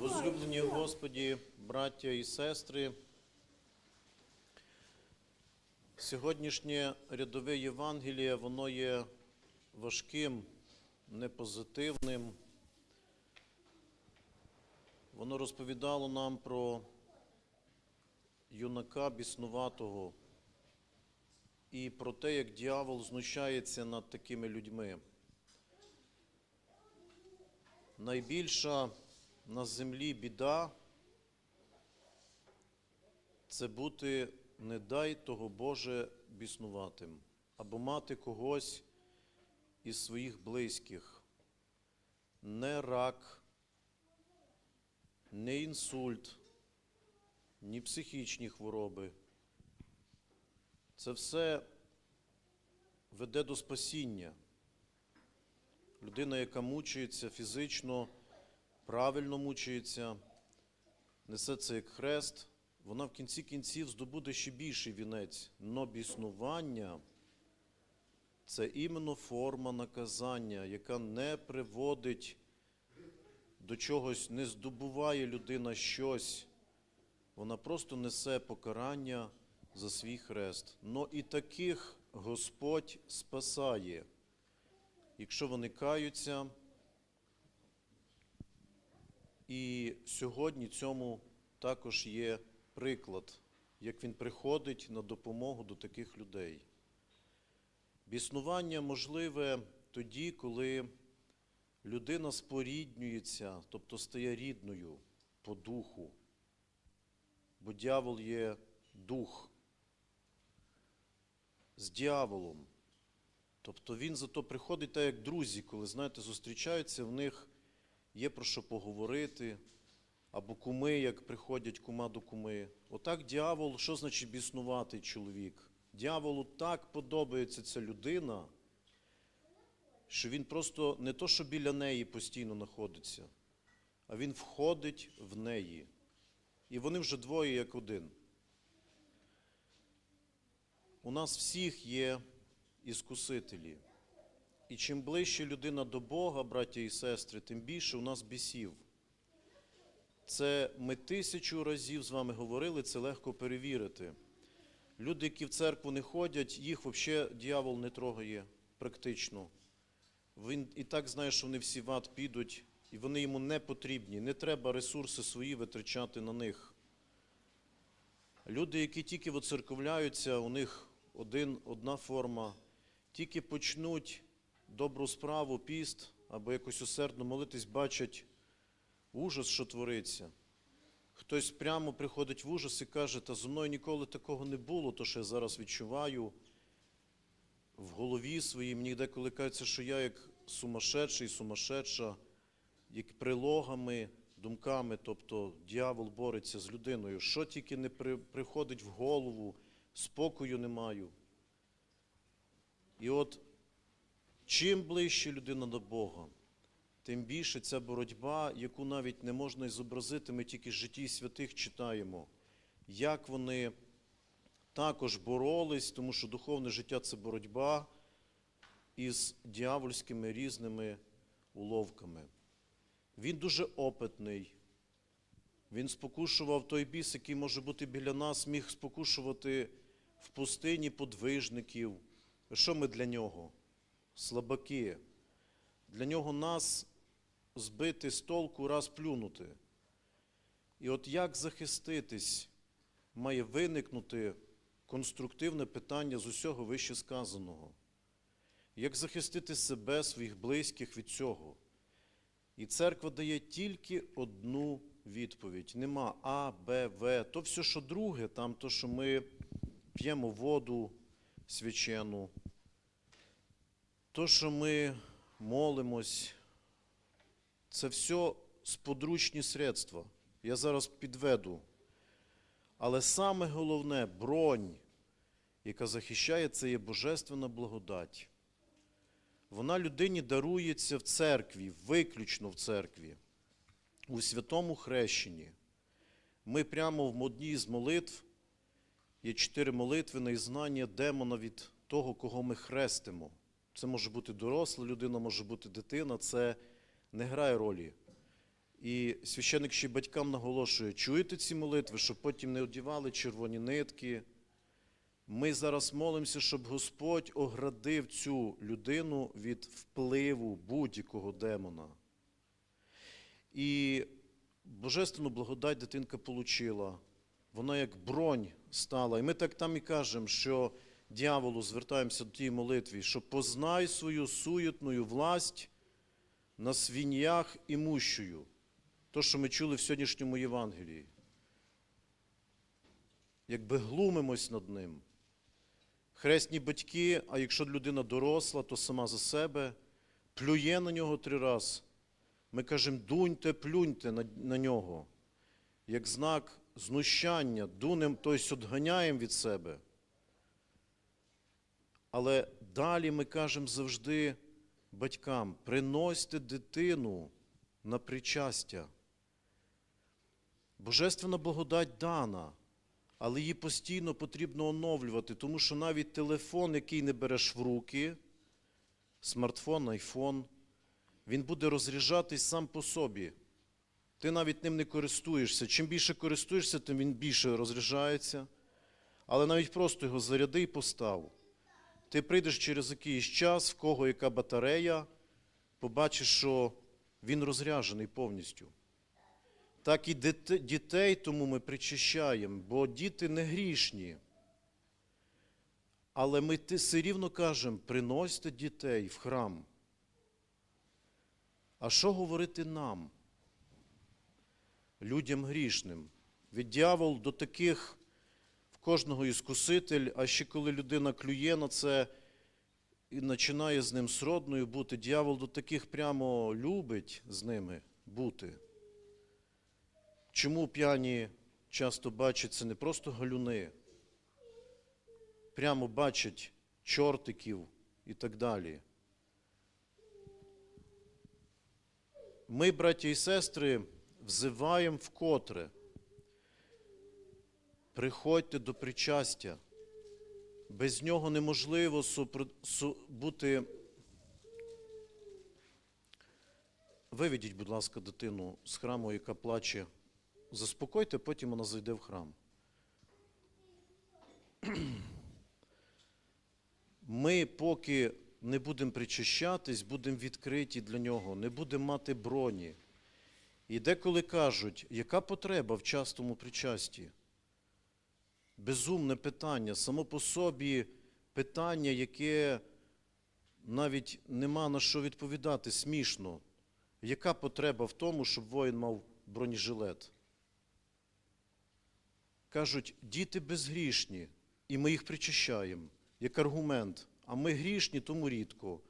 Возлюблені Господі, браття і сестри, сьогоднішнє рядове Євангеліє, воно є важким, непозитивним. Воно розповідало нам про юнака біснуватого і про те, як дьявол знущається над такими людьми. Найбільша на землі біда це бути, не дай того Боже, біснуватим, або мати когось із своїх близьких, не рак, не інсульт, ні психічні хвороби. Це все веде до спасіння. Людина, яка мучується фізично, правильно мучується, несе це як хрест, вона в кінці кінців здобуде ще більший вінець. Но біснування це іменно форма наказання, яка не приводить до чогось, не здобуває людина щось. Вона просто несе покарання за свій хрест. Но і таких Господь спасає, якщо вони каються. І сьогодні цьому також є приклад, як він приходить на допомогу до таких людей. Біснування можливе тоді, коли людина споріднюється, тобто стає рідною по духу, бо дьявол є дух з дьяволом. Тобто він зато приходить так, як друзі, коли, знаєте, зустрічаються, в них є про що поговорити, або куми, як приходять кума до куми. Отак дьявол, що значить біснуватий чоловік? Дьяволу так подобається ця людина, що він просто не то, що біля неї постійно знаходиться, а він входить в неї. І вони вже двоє як один. У нас всіх є іскусителі. І чим ближче людина до Бога, браття і сестри, тим більше у нас бісів. Це ми тисячу разів з вами говорили, це легко перевірити. Люди, які в церкву не ходять, їх взагалі дьявол не трогає практично. Він і так знає, що вони всі в ад підуть, і вони йому не потрібні. Не треба ресурси свої витрачати на них. Люди, які тільки воцерковляються, у них один, одна форма, тільки почнуть добру справу, піст або якось усердно молитись, бачать ужас, що твориться. Хтось прямо приходить в ужас і каже, та зі мною ніколи такого не було, то що я зараз відчуваю в голові своїй, мені деколи кажеться, що я як сумасшедший, сумасшедша, як прилогами, думками, тобто дьявол бореться з людиною. Що тільки не при, приходить в голову, спокою не маю. І от чим ближче людина до Бога, тим більше ця боротьба, яку навіть не можна і зобразити, ми тільки з житті святих читаємо, як вони також боролись, тому що духовне життя це боротьба із дьявольськими різними уловками. Він дуже опитний. Він спокушував той біс, який може бути біля нас, міг спокушувати в пустині подвижників. Що ми для нього? Слабаки. Для нього нас збити з толку, раз плюнути. І от як захиститись, має виникнути конструктивне питання з усього вище сказаного. Як захистити себе, своїх близьких від цього? І церква дає тільки одну відповідь. Нема А, Б, В. То все, що друге, там то, що ми п'ємо воду свячену, то, що ми молимось, це все сподручні средства. Я зараз підведу. Але саме головне бронь, яка захищає, це є божественна благодать. Вона людині дарується в церкві, виключно в церкві, у святому хрещенні. Ми прямо в одній з молитв, є чотири молитви на ізнання демона від того, кого ми хрестимо. Це може бути доросла людина, може бути дитина, це не грає ролі. І священик ще батькам наголошує, чуєте ці молитви, щоб потім не одівали червоні нитки. Ми зараз молимося, щоб Господь оградив цю людину від впливу будь-якого демона. І божественну благодать дитинка получила. Вона як бронь стала. І ми так там і кажемо, що дьяволу звертаємося до тієї молитві, що познай свою суєтною власть на свиньях і мущую. То, що ми чули в сьогоднішньому Євангелії. Якби глумимось над ним. Хресні батьки, а якщо людина доросла, то сама за себе, плює на нього три рази. Ми кажемо, дуньте, плюньте на, на нього, як знак знущання, дунем, тобто відганяємо від себе. Але далі ми кажемо завжди батькам, приносьте дитину на причастя. Божественна благодать дана, але її постійно потрібно оновлювати, тому що навіть телефон, який не береш в руки, смартфон, айфон, він буде розряджатись сам по собі. Ти навіть ним не користуєшся. Чим більше користуєшся, тим він більше розряджається. Але навіть просто його заряди і постав. Ти прийдеш через якийсь час, в кого яка батарея, побачиш, що він розряджений повністю. Так і дітей тому ми причащаємо, бо діти не грішні. Але ми все рівно кажемо, приносьте дітей в храм. А що говорити нам, людям грішним? Від дьявол до таких кожного іскуситель, а ще коли людина клює на це і починає з ним сродною бути, дьявол до таких прямо любить з ними бути. Чому п'яні часто бачать це не просто галюни, прямо бачать чортиків і так далі. Ми, браття і сестри, взиваємо вкотре. Приходьте до причастя. Без нього неможливо супр- су- бути. Виведіть, будь ласка, дитину з храму, яка плаче. Заспокойте, потім вона зайде в храм. Ми, поки не будемо причащатись, будемо відкриті для нього, не будемо мати броні. І деколи кажуть, яка потреба в частому причасті? Безумне питання, само по собі питання, яке навіть нема на що відповідати, смішно. Яка потреба в тому, щоб воїн мав бронежилет? Кажуть, діти безгрішні, і ми їх причащаємо. Як аргумент, а ми грішні, тому рідко.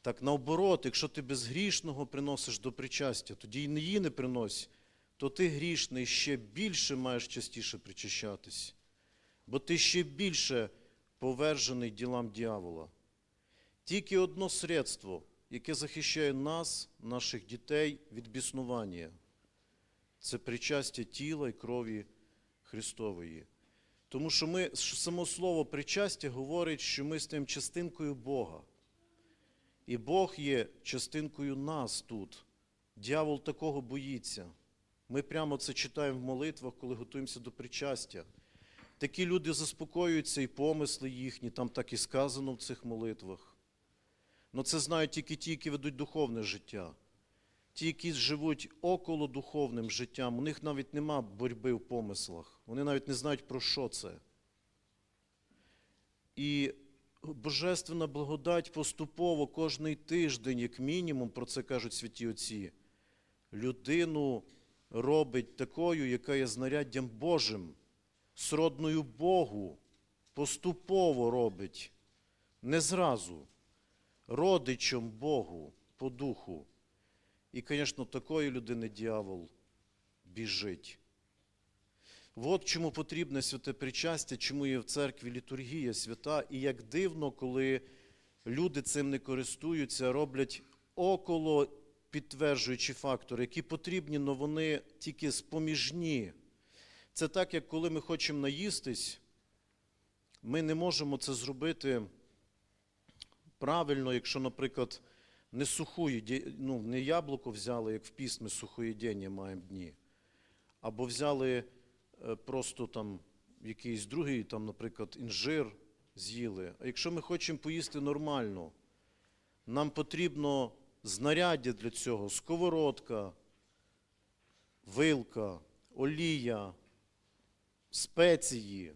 Так наоборот, якщо ти безгрішного приносиш до причастя, тоді й її не принось, то ти грішний ще більше маєш частіше причащатись, бо ти ще більше повержений ділам дьявола. Тільки одно средство, яке захищає нас, наших дітей від біснування, це причастя тіла і крові Христової. Тому що ми, само слово причастя говорить, що ми стаємо частинкою Бога. І Бог є частинкою нас тут. Дьявол такого боїться. Ми прямо це читаємо в молитвах, коли готуємося до причастя. Такі люди заспокоюються і помисли їхні, там так і сказано в цих молитвах. Но це знають тільки ті, які ведуть духовне життя. Ті, які живуть около духовним життям, у них навіть нема боротьби в помислах. Вони навіть не знають, про що це. І Божественна благодать поступово кожний тиждень, як мінімум, про це кажуть святі отці, людину робить такою, яка є знаряддям Божим, сродною Богу, поступово робить, не зразу, родичом Богу по духу. І, звісно, такої людини дьявол біжить. От чому потрібне святе причастя, чому є в церкві літургія свята, і як дивно, коли люди цим не користуються, роблять около підтверджуючі фактори, які потрібні, але вони тільки споміжні. Це так, як коли ми хочемо наїстись, ми не можемо це зробити правильно, якщо, наприклад, не сухої, ну, не яблуко взяли, як в пісні сухоєдення маємо дні, або взяли е, просто там якийсь другий, там, наприклад, інжир з'їли. А якщо ми хочемо поїсти нормально, нам потрібно знаряддя для цього, сковородка, вилка, олія, спеції.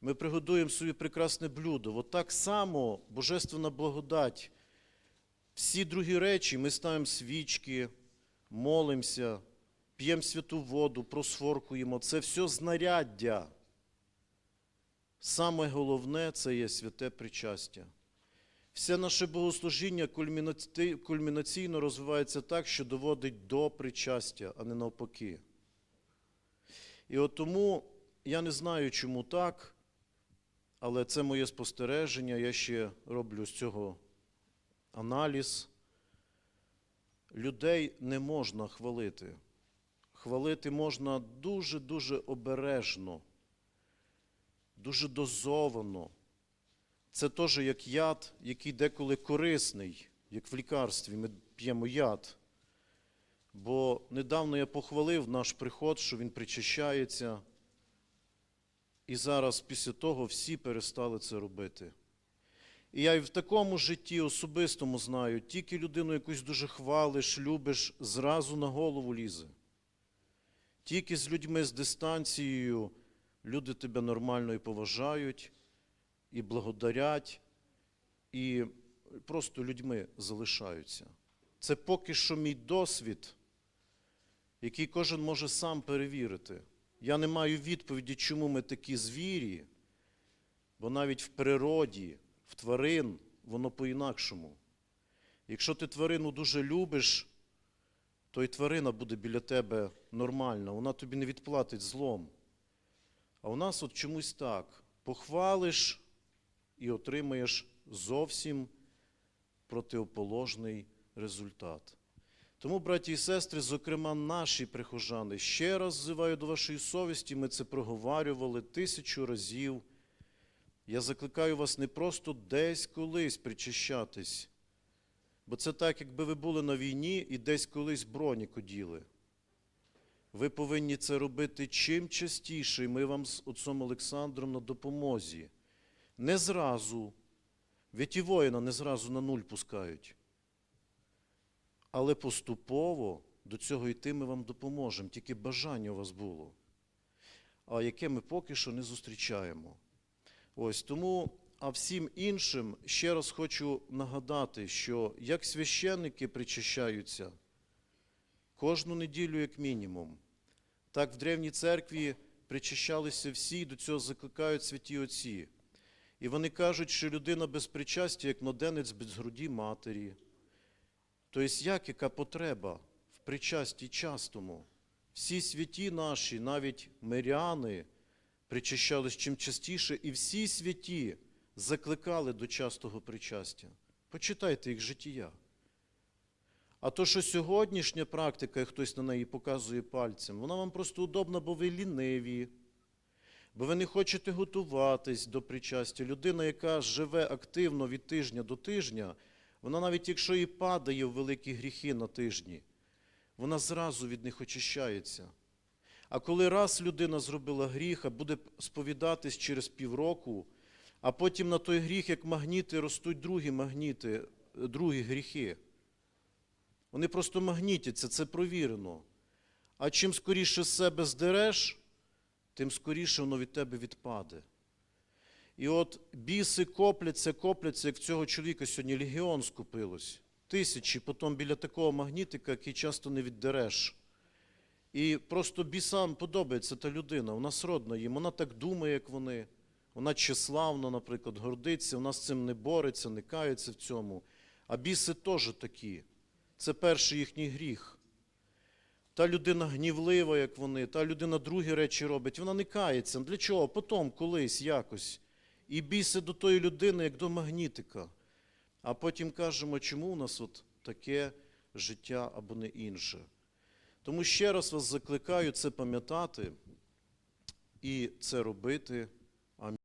Ми приготуємо собі прекрасне блюдо. От так само Божественна благодать. Всі другі речі ми ставимо свічки, молимося, п'ємо святу воду, просфоркуємо. Це все знаряддя. Саме головне це є святе причастя. Все наше богослужіння кульмінаційно розвивається так, що доводить до причастя, а не навпаки. І от тому я не знаю, чому так, але це моє спостереження. Я ще роблю з цього аналіз. Людей не можна хвалити. Хвалити можна дуже-дуже обережно, дуже дозовано. Це теж як яд, який деколи корисний, як в лікарстві. Ми п'ємо яд. Бо недавно я похвалив наш приход, що він причащається. І зараз після того всі перестали це робити. І я і в такому житті особистому знаю, тільки людину якусь дуже хвалиш, любиш, зразу на голову лізе. Тільки з людьми з дистанцією люди тебе нормально і поважають, і благодарять, і просто людьми залишаються. Це поки що мій досвід, який кожен може сам перевірити. Я не маю відповіді, чому ми такі звірі, бо навіть в природі, в тварин, воно по-інакшому. Якщо ти тварину дуже любиш, то і тварина буде біля тебе нормальна, вона тобі не відплатить злом. А у нас от чомусь так. Похвалиш і отримаєш зовсім противоположний результат. Тому, браті і сестри, зокрема, наші прихожани, ще раз взиваю до вашої совісті, ми це проговарювали тисячу разів. Я закликаю вас не просто десь колись причащатись, бо це так, якби ви були на війні і десь колись броні оділи. Ви повинні це робити чим частіше, і ми вам з отцом Олександром на допомозі. Не зразу, ведь і воїна не зразу на нуль пускають. Але поступово до цього йти ми вам допоможемо, тільки бажання у вас було, а яке ми поки що не зустрічаємо. Ось тому, а всім іншим ще раз хочу нагадати, що як священники причащаються кожну неділю, як мінімум, так в Древній церкві причащалися всі, до цього закликають святі отці. І вони кажуть, що людина без причастя, як младенець без груді матері. Тобто, як яка потреба в причасті частому? Всі святі наші, навіть миряни, причащались чим частіше, і всі святі закликали до частого причастя. Почитайте їх життя. А то, що сьогоднішня практика, і хтось на неї показує пальцем, вона вам просто удобна, бо ви ліниві, бо ви не хочете готуватись до причастя. Людина, яка живе активно від тижня до тижня, вона навіть якщо і падає в великі гріхи на тижні, вона зразу від них очищається. А коли раз людина зробила гріх, а буде сповідатись через півроку, а потім на той гріх, як магніти, ростуть другі магніти, другі гріхи. Вони просто магнітяться, це провірено. А чим скоріше себе здереш, тим скоріше воно від тебе відпаде. І от біси копляться, копляться, як в цього чоловіка сьогодні легіон скупилось. Тисячі, потім біля такого магнітика, який часто не віддереш. І просто бісам подобається та людина, вона сродна їм, вона так думає, як вони. Вона чеславна, наприклад, гордиться, вона з цим не бореться, не кається в цьому. А біси теж такі. Це перший їхній гріх. Та людина гнівлива, як вони, та людина другі речі робить, вона не кається. Для чого? Потім, колись, якось. І біси до тої людини, як до магнітика. А потім кажемо, чому у нас от таке життя або не інше. Тому ще раз вас закликаю це пам'ятати і це робити.